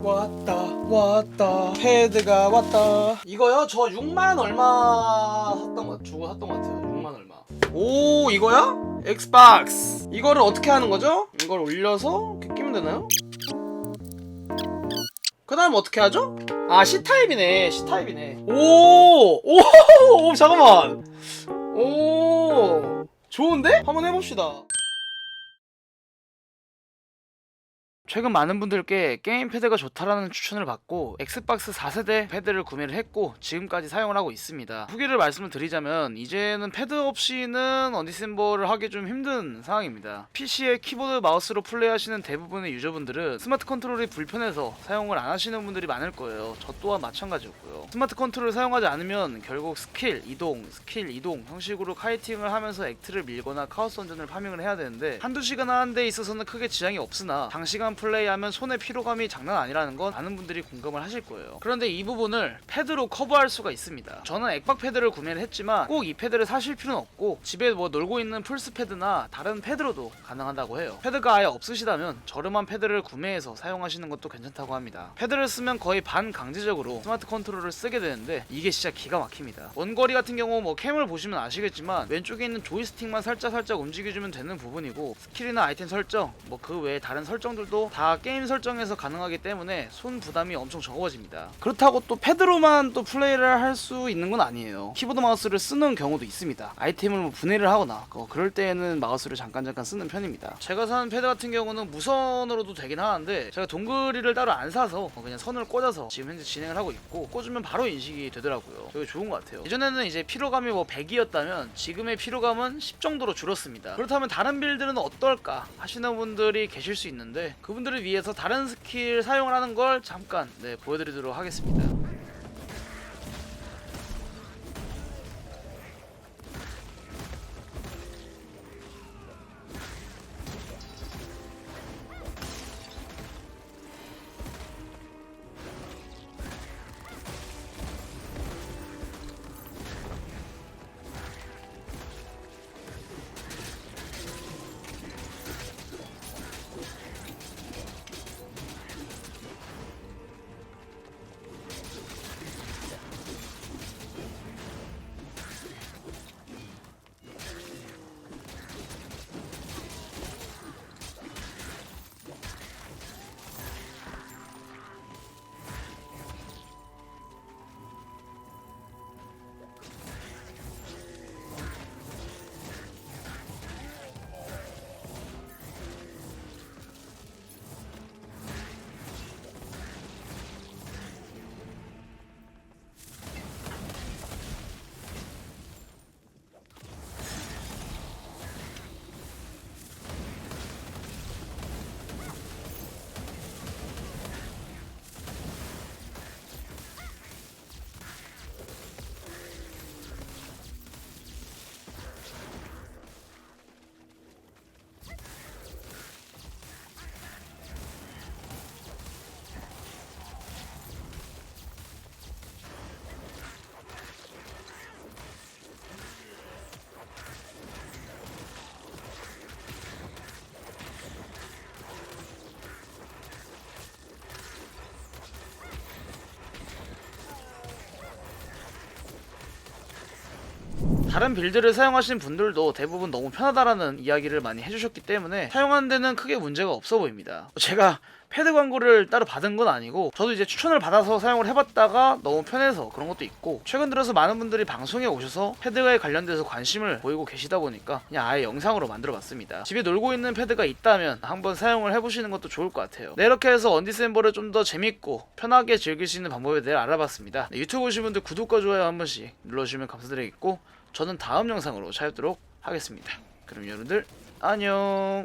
왔다 왔다 패드가 왔다 이거요? 저 6만 얼마 샀던 거 주고 샀던 거 같아요 6만 얼마 오 이거야? 엑스박스 이거를 어떻게 하는 거죠? 이걸 올려서 이렇게 끼면 되나요? 그 다음 어떻게 하죠? 아 C타입이네 C타입이네 오! 오! 오 잠깐만 오 좋은데? 한번 해봅시다 최근 많은 분들께 게임 패드가 좋다라는 추천을 받고 엑스박스 4세대 패드를 구매를 했고 지금까지 사용을 하고 있습니다. 후기를 말씀을 드리자면 이제는 패드 없이는 언디셈버를 하기 좀 힘든 상황입니다. PC에 키보드 마우스로 플레이하시는 대부분의 유저분들은 스마트 컨트롤이 불편해서 사용을 안 하시는 분들이 많을 거예요. 저 또한 마찬가지였고요. 스마트 컨트롤을 사용하지 않으면 결국 스킬 이동, 스킬 이동 형식으로 카이팅을 하면서 액트를 밀거나 카오스 던전을 파밍을 해야 되는데 한두 시간 하는 데 있어서는 크게 지장이 없으나 장시간 플레이하면 손의 피로감이 장난 아니라는 건 많은 분들이 공감을 하실 거예요. 그런데 이 부분을 패드로 커버할 수가 있습니다. 저는 액박 패드를 구매를 했지만 꼭 이 패드를 사실 필요는 없고 집에 뭐 놀고 있는 플스 패드나 다른 패드로도 가능하다고 해요. 패드가 아예 없으시다면 저렴한 패드를 구매해서 사용하시는 것도 괜찮다고 합니다. 패드를 쓰면 거의 반강제적으로 스마트 컨트롤을 쓰게 되는데 이게 진짜 기가 막힙니다. 원거리 같은 경우 뭐 캠을 보시면 아시겠지만 왼쪽에 있는 조이스틱만 살짝 살짝 움직여주면 되는 부분이고 스킬이나 아이템 설정 뭐 그 외에 다른 설정들도 다 게임 설정에서 가능하기 때문에 손 부담이 엄청 적어집니다. 그렇다고 또 패드로만 또 플레이를 할 수 있는 건 아니에요. 키보드 마우스를 쓰는 경우도 있습니다. 아이템을 뭐 분해를 하거나 어, 그럴 때에는 마우스를 잠깐 잠깐 쓰는 편입니다. 제가 사는 패드 같은 경우는 무선으로도 되긴 하는데 제가 동그리를 따로 안 사서 어, 그냥 선을 꽂아서 지금 현재 진행을 하고 있고 꽂으면 바로 인식이 되더라고요. 되게 좋은 것 같아요. 예전에는 이제 피로감이 뭐 100이었다면 지금의 피로감은 10 정도로 줄었습니다. 그렇다면 다른 빌드는 어떨까 하시는 분들이 계실 수 있는데 그 분들을 위해서 다른 스킬 사용을 하는 걸 잠깐 네, 보여드리도록 하겠습니다. 다른 빌드를 사용하시는 분들도 대부분 너무 편하다라는 이야기를 많이 해주셨기 때문에 사용하는 데는 크게 문제가 없어 보입니다. 제가 패드 광고를 따로 받은 건 아니고 저도 이제 추천을 받아서 사용을 해봤다가 너무 편해서 그런 것도 있고 최근 들어서 많은 분들이 방송에 오셔서 패드에 관련돼서 관심을 보이고 계시다 보니까 그냥 아예 영상으로 만들어봤습니다. 집에 놀고 있는 패드가 있다면 한번 사용을 해보시는 것도 좋을 것 같아요. 네, 이렇게 해서 언디셈버를 좀 더 재밌고 편하게 즐길 수 있는 방법에 대해 알아봤습니다. 네, 유튜브 보시는 분들 구독과 좋아요 한 번씩 눌러주시면 감사드리겠고 저는 다음 영상으로 찾아뵙도록 하겠습니다. 그럼 여러분들 안녕